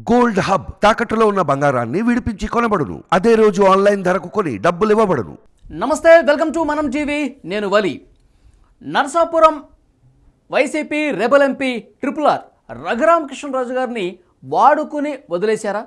Gold hub తాకట్టులో ఉన్న బంగారాన్ని విడిపించి కొనబడును. అదే రోజు ఆన్లైన్ ధరకు కొని డబ్బులు ఇవ్వబడును. నమస్తే వెల్కమ్ టు మనం టీవీ. నేను Vali. Narsapuram YCP rebel MP triple R Raghuramakrishnaraju గారిని వాడుకుని వదిలేశారా?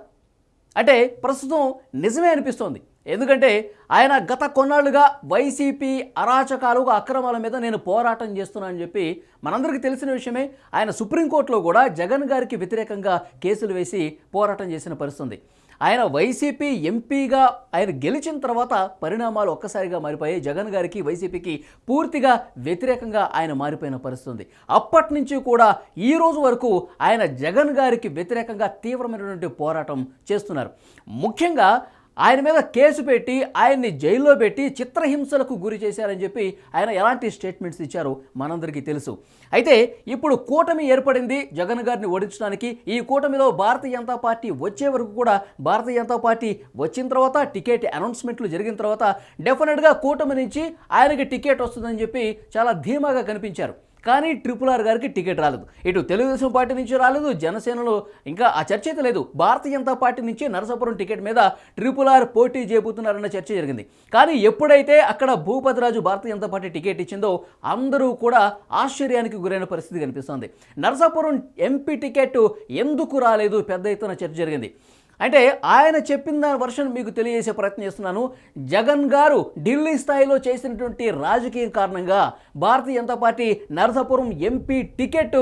అంటే ప్రస్తుతం నిజమే అనిపిస్తోంది. ఎందుకంటే ఆయన గత కొన్నాళ్ళుగా వైసీపీ అరాచకాలు అక్రమాల మీద నేను పోరాటం చేస్తున్నానని చెప్పి మనందరికీ తెలిసిన విషయమే ఆయన సుప్రీంకోర్టులో కూడా జగన్ గారికి వ్యతిరేకంగా కేసులు వేసి పోరాటం చేసిన పరిస్థితుంది. ఆయన వైసీపీ ఎంపీగా ఆయన గెలిచిన తర్వాత పరిణామాలు ఒక్కసారిగా మారిపోయాయి. జగన్ గారికి వైసీపీకి పూర్తిగా వ్యతిరేకంగా ఆయన మారిపోయిన పరిస్థితుంది. అప్పటి నుంచి కూడా ఈ రోజు వరకు ఆయన జగన్ గారికి వ్యతిరేకంగా తీవ్రమైనటువంటి పోరాటం చేస్తున్నారు. ముఖ్యంగా ఆయన మీద కేసు పెట్టి ఆయన్ని జైల్లో పెట్టి చిత్రహింసలకు గురి చేశారని చెప్పి ఆయన ఎలాంటి స్టేట్మెంట్స్ ఇచ్చారో మనందరికీ తెలుసు. అయితే ఇప్పుడు కూటమి ఏర్పడింది జగన్ గారిని ఓడించడానికి. ఈ కూటమిలో భారతీయ జనతా పార్టీ వచ్చే వరకు కూడా భారతీయ జనతా పార్టీ వచ్చిన తర్వాత టికెట్ అనౌన్స్మెంట్లు జరిగిన తర్వాత డెఫినెట్గా కూటమి నుంచి ఆయనకి టికెట్ వస్తుందని చెప్పి చాలా ధీమాగా కనిపించారు. కానీ ట్రిపుల్ ఆర్ గారికి టికెట్ రాలేదు. ఇటు తెలుగుదేశం పార్టీ నుంచి రాలేదు జనసేనలో ఇంకా ఆ చర్చ అయితే లేదు. భారతీయ జనతా పార్టీ నుంచి నరసాపురం టికెట్ మీద ట్రిపుల్ ఆర్ పోటీ చేయబోతున్నారన్న చర్చ జరిగింది. కానీ ఎప్పుడైతే అక్కడ భూపతిరాజు భారతీయ జనతా పార్టీ టికెట్ ఇచ్చిందో అందరూ కూడా ఆశ్చర్యానికి గురైన పరిస్థితి కనిపిస్తోంది. నరసాపురం ఎంపీ టికెట్ ఎందుకు రాలేదు పెద్ద ఎత్తున చర్చ జరిగింది. అంటే ఆయన చెప్పిన దాని వర్షన్ మీకు తెలియజేసే ప్రయత్నం చేస్తున్నాను. జగన్ గారు ఢిల్లీ స్థాయిలో చేసినటువంటి రాజకీయం కారణంగా Bharatiya Janata party Narasapuram MP ticket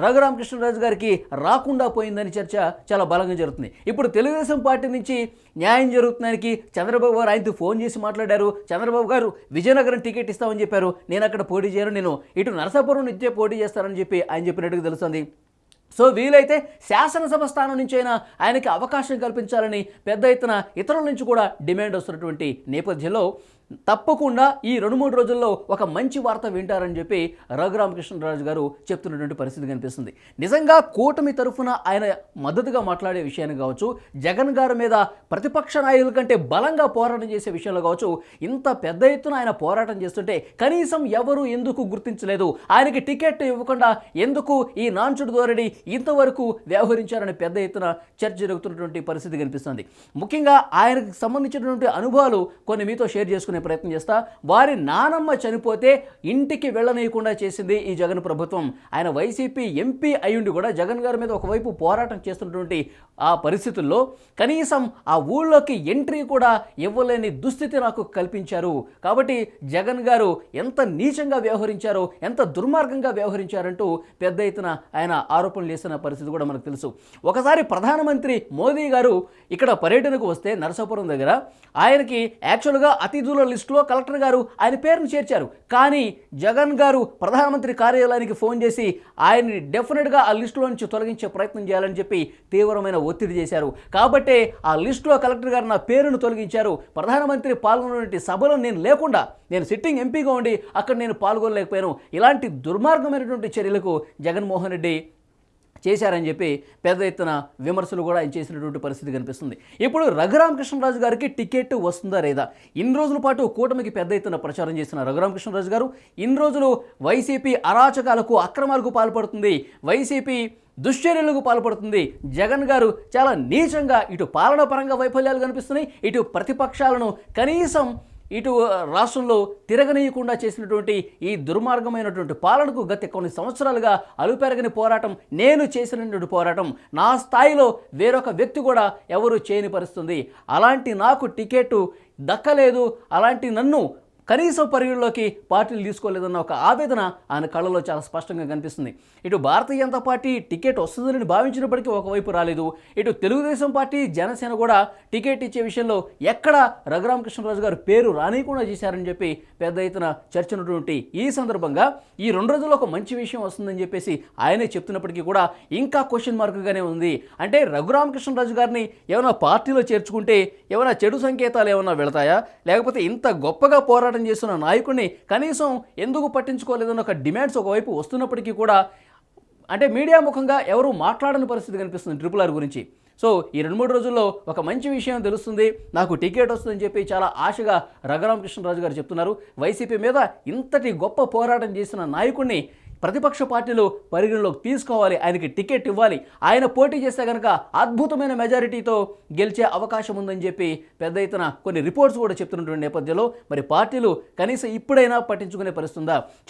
Raghurama Krishna Raju గారికి రాకుండా పోయిందని చర్చ చాలా బలంగా జరుగుతుంది. ఇప్పుడు తెలుగుదేశం పార్టీ నుంచి న్యాయం జరుగుతుందానికి చంద్రబాబు గారు ఆయనతో ఫోన్ చేసి మాట్లాడారు. చంద్రబాబు గారు విజయనగరం టికెట్ ఇస్తామని చెప్పారు. నేను అక్కడ పోటీ చేయను. నేను ఇటు నరసాపురం నుంచే పోటీ చేస్తానని చెప్పి ఆయన చెప్పినట్టుగా తెలుస్తుంది. సో వీలైతే శాసనసభ స్థానం నుంచైనా ఆయనకి అవకాశం కల్పించాలని పెద్ద ఎత్తున ఇతరుల నుంచి కూడా డిమాండ్ వస్తున్నటువంటి నేపథ్యంలో తప్పకుండా ఈ రెండు మూడు రోజుల్లో ఒక మంచి వార్త వింటారని చెప్పి రఘురామకృష్ణరాజు గారు చెప్తున్నటువంటి పరిస్థితి కనిపిస్తుంది. నిజంగా కూటమి తరఫున ఆయన మద్దతుగా మాట్లాడే విషయాన్ని కావచ్చు జగన్ గారి మీద ప్రతిపక్ష నాయకుల కంటే బలంగా పోరాటం చేసే విషయంలో కావచ్చు ఇంత పెద్ద ఎత్తున ఆయన పోరాటం చేస్తుంటే కనీసం ఎవరు ఎందుకు గుర్తించలేదు? ఆయనకి టికెట్ ఇవ్వకుండా ఎందుకు ఈ నాంచుడు ధోరణి ఇంతవరకు వ్యవహరించారని పెద్ద ఎత్తున చర్చ జరుగుతున్నటువంటి పరిస్థితి కనిపిస్తుంది. ముఖ్యంగా ఆయనకు సంబంధించినటువంటి అనుభవాలు కొన్ని మీతో షేర్ చేసుకునే ప్రయత్నం చేస్తా. వారి నానమ్మ చనిపోతే ఇంటికి వెళ్ళనీయకుండా చేసింది ఈ జగన్ ప్రభుత్వం. ఆయన వైసీపీ ఎంపీ అయ్యుండి కూడా జగన్ గారి మీద ఒకవైపు పోరాటం చేస్తున్నటువంటి ఆ పరిస్థితుల్లో కనీసం ఆ ఊళ్ళోకి ఎంట్రీ కూడా ఇవ్వలేని దుస్థితి నాకు కల్పించారు. కాబట్టి జగన్ గారు ఎంత నీచంగా వ్యవహరించారో ఎంత దుర్మార్గంగా వ్యవహరించారంటూ పెద్ద ఎత్తున ఆయన ఆరోపణలు చేసిన పరిస్థితి కూడా మనకు తెలుసు. ఒకసారి ప్రధానమంత్రి మోదీ గారు ఇక్కడ పర్యటనకు వస్తే నరసాపురం దగ్గర ఆయనకి యాక్చువల్గా అతిథుల లిస్టులో కలెక్టర్ గారు ఆయన పేరును చేర్చారు. కానీ జగన్ గారు ప్రధానమంత్రి కార్యాలయానికి ఫోన్ చేసి ఆయన్ని డెఫినెట్గా ఆ లిస్టులో నుంచి తొలగించే ప్రయత్నం చేయాలని చెప్పి తీవ్రమైన ఒత్తిడి చేశారు. కాబట్టే ఆ లిస్టులో కలెక్టర్ గారు నా పేరును తొలగించారు. ప్రధానమంత్రి పాల్గొన్నటువంటి సభలో నేను లేకుండా నేను సిట్టింగ్ ఎంపీగా ఉండి అక్కడ నేను పాల్గొనలేకపోయాను. ఇలాంటి దుర్మార్గమైనటువంటి చర్యలకు జగన్మోహన్ రెడ్డి చేశారని చెప్పి పెద్ద ఎత్తున విమర్శలు కూడా ఆయన చేసినటువంటి పరిస్థితి కనిపిస్తుంది. ఇప్పుడు రఘురామకృష్ణరాజు గారికి టికెట్ వస్తుందా లేదా? ఇన్ని రోజుల పాటు కూటమికి పెద్ద ఎత్తున ప్రచారం చేసిన రఘురామకృష్ణరాజు గారు ఇన్ని రోజులు వైసీపీ అరాచకాలకు అక్రమాలకు పాల్పడుతుంది వైసీపీ దుశ్చర్యలకు పాల్పడుతుంది. జగన్ గారు చాలా నీచంగా ఇటు పాలన పరంగా వైఫల్యాలు కనిపిస్తున్నాయి ఇటు ప్రతిపక్షాలను కనీసం ఇటు రాష్ట్రంలో తిరగనీయకుండా చేసినటువంటి ఈ దుర్మార్గమైనటువంటి పాలనకు గత కొన్ని సంవత్సరాలుగా అలుపెరగని పోరాటం నేను చేసినటువంటి పోరాటం నా స్థాయిలో వేరొక వ్యక్తి కూడా ఎవరు చేయని పరిస్థితుంది. అలాంటి నాకు టికెట్ దక్కలేదు అలాంటి నన్ను కనీసం పరిగణలోకి పార్టీలు తీసుకోలేదన్న ఒక ఆవేదన ఆయన కళ్ళలో చాలా స్పష్టంగా కనిపిస్తుంది. ఇటు భారతీయ జనతా పార్టీ టికెట్ వస్తుందని భావించినప్పటికీ ఒకవైపు రాలేదు. ఇటు తెలుగుదేశం పార్టీ జనసేన కూడా టికెట్ ఇచ్చే విషయంలో ఎక్కడ రఘురామకృష్ణరాజు గారు పేరు రానియకుండా చేశారని చెప్పి పెద్ద ఎత్తున చర్చ ఉన్నటువంటి ఈ సందర్భంగా ఈ రెండు రోజుల్లో ఒక మంచి విషయం వస్తుందని చెప్పేసి ఆయనే చెప్తున్నప్పటికీ కూడా ఇంకా క్వశ్చన్ మార్క్గానే ఉంది. అంటే రఘురామకృష్ణరాజు గారిని ఏమైనా పార్టీలో చేర్చుకుంటే ఏమైనా చెడు సంకేతాలు ఏమైనా వెళతాయా? లేకపోతే ఇంత గొప్పగా పోరాటం చేస్తున్న నాయకుడిని కనీసం ఎందుకు పట్టించుకోలేదన్న ఒక డిమాండ్స్ ఒకవైపు వస్తున్నప్పటికీ కూడా అంటే మీడియా ముఖంగా ఎవరు మాట్లాడని పరిస్థితి కనిపిస్తుంది ట్రిపుల్ ఆర్ గురించి. సో ఈ రెండు మూడు రోజుల్లో ఒక మంచి విషయం తెలుస్తుంది నాకు టికెట్ వస్తుందని చెప్పి చాలా ఆశగా రఘురామకృష్ణరాజు గారు చెప్తున్నారు. వైసీపీ మీద ఇంతటి గొప్ప పోరాటం చేసిన నాయకుడిని ప్రతిపక్ష పార్టీలు పరిగణలోకి తీసుకోవాలి ఆయనకి టికెట్ ఇవ్వాలి. ఆయన పోటీ చేస్తే కనుక అద్భుతమైన మెజారిటీతో గెలిచే అవకాశం ఉందని చెప్పి పెద్ద ఎత్తున కొన్ని రిపోర్ట్స్ కూడా చెప్తున్నటువంటి నేపథ్యంలో మరి పార్టీలు కనీసం ఇప్పుడైనా పట్టించుకునే పరిస్థితి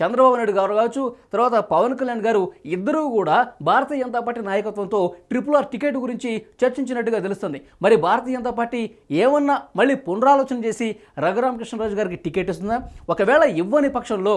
చంద్రబాబు నాయుడు గారు కావచ్చు తర్వాత పవన్ కళ్యాణ్ గారు ఇద్దరూ కూడా భారతీయ జనతా పార్టీ నాయకత్వంతో ట్రిపుల్ ఆర్ టికెట్ గురించి చర్చించినట్టుగా తెలుస్తుంది. మరి భారతీయ జనతా పార్టీ ఏమన్నా మళ్ళీ పునరాలోచన చేసి రఘురామకృష్ణరాజు గారికి టికెట్ ఇస్తుందా? ఒకవేళ ఇవ్వని పక్షంలో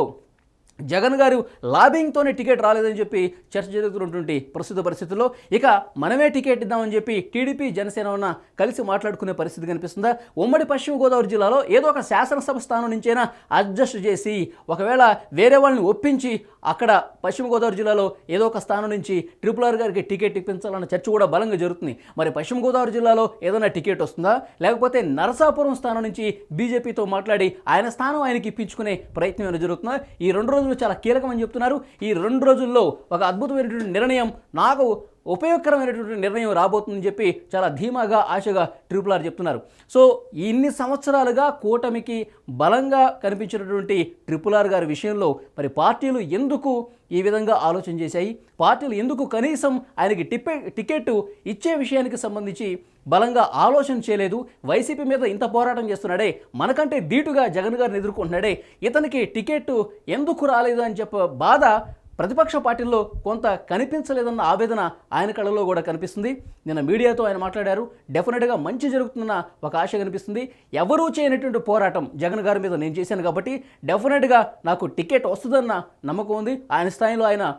జగన్ గారు లాబింగ్తోనే టికెట్ రాలేదని చెప్పి చర్చ జరుగుతున్నటువంటి ప్రస్తుత పరిస్థితుల్లో ఇక మనమే టికెట్ ఇద్దామని చెప్పి టీడీపీ జనసేన ఉన్న కలిసి మాట్లాడుకునే పరిస్థితి కనిపిస్తుందా? ఉమ్మడి పశ్చిమ గోదావరి జిల్లాలో ఏదో ఒక శాసనసభ స్థానం నుంచైనా అడ్జస్ట్ చేసి ఒకవేళ వేరే వాళ్ళని ఒప్పించి అక్కడ పశ్చిమ గోదావరి జిల్లాలో ఏదో ఒక స్థానం నుంచి ట్రిపుల్ ఆర్ గారికి టికెట్ ఇప్పించాలన్న చర్చ కూడా బలంగా జరుగుతుంది. మరి పశ్చిమ గోదావరి జిల్లాలో ఏదైనా టికెట్ వస్తుందా? లేకపోతే నరసాపురం స్థానం నుంచి బీజేపీతో మాట్లాడి ఆయన స్థానం ఆయనకి ఇప్పించుకునే ప్రయత్నం ఏమైనా జరుగుతుందా? ఈ రెండు రోజులు చాలా కీలకమని చెప్తున్నారు. ఈ రెండు రోజుల్లో ఒక అద్భుతమైనటువంటి నిర్ణయం నాకు ఉపయోగకరమైనటువంటి నిర్ణయం రాబోతుందని చెప్పి చాలా ధీమాగా ఆశగా ట్రిపుల్ ఆర్ చెప్తున్నారు. సో ఇన్ని సంవత్సరాలుగా కూటమికి బలంగా కనిపించినటువంటి ట్రిపుల్ ఆర్ గారి విషయంలో మరి పార్టీలు ఎందుకు ఈ విధంగా ఆలోచన చేశాయి? పార్టీలు ఎందుకు కనీసం ఆయనకి టిప్పె టికెట్ ఇచ్చే విషయానికి సంబంధించి బలంగా ఆలోచన చేయలేదు. వైసీపీ మీద ఇంత పోరాటం చేస్తున్నాడే. మనకంటే ధీటుగా జగన్ గారిని ఎదుర్కొంటున్నాడే. ఇతనికి టికెట్ ఎందుకు రాలేదు అని చెప్ప బాధ ప్రతిపక్ష పార్టీల్లో కొంత కనిపించలేదన్న ఆవేదన ఆయన కళలో కూడా కనిపిస్తుంది. నిన్న మీడియాతో ఆయన మాట్లాడారు. డెఫినెట్గా మంచి జరుగుతుందన్న ఒక ఆశ కనిపిస్తుంది. ఎవరూ చేయనటువంటి పోరాటం జగన్ గారి మీద నేను చేశాను కాబట్టి డెఫినెట్గా నాకు టికెట్ వస్తుందన్న నమ్మకం ఉంది. ఆయన స్థాయిలో ఆయన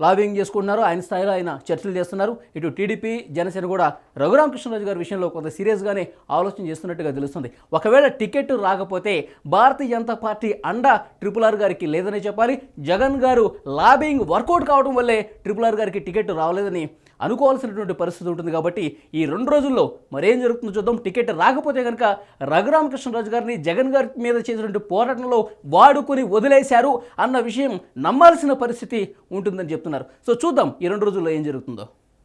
లాబింగ్ చేసుకుంటున్నారు. ఆయన స్థాయిలో ఆయన చర్చలు చేస్తున్నారు. ఇటు టీడీపీ జనసేన కూడా రఘురామకృష్ణరాజు గారి విషయంలో కొంత సీరియస్గానే ఆలోచన చేస్తున్నట్టుగా తెలుస్తుంది. ఒకవేళ టికెట్ రాకపోతే భారతీయ జనతా పార్టీ అండ ట్రిపుల్ ఆర్ గారికి లేదనే చెప్పాలి. జగన్ గారు లాబింగ్ వర్కౌట్ కావడం వల్లే ట్రిపుల్ ఆర్ గారికి టికెట్ రావలేదని అనుకోవాల్సినటువంటి పరిస్థితి ఉంటుంది కాబట్టి ఈ రెండు రోజుల్లో మరేం జరుగుతుందో చూద్దాం. టికెట్ రాకపోతే కనుక రఘురామకృష్ణరాజు గారిని జగన్ గారి మీద చేసినటువంటి పోరాటంలో వాడుకొని వదిలేశారు అన్న విషయం నమ్మాల్సిన పరిస్థితి ఉంటుందని చెప్తున్నారు. సో చూద్దాం ఈ రెండు రోజుల్లో ఏం జరుగుతుందో.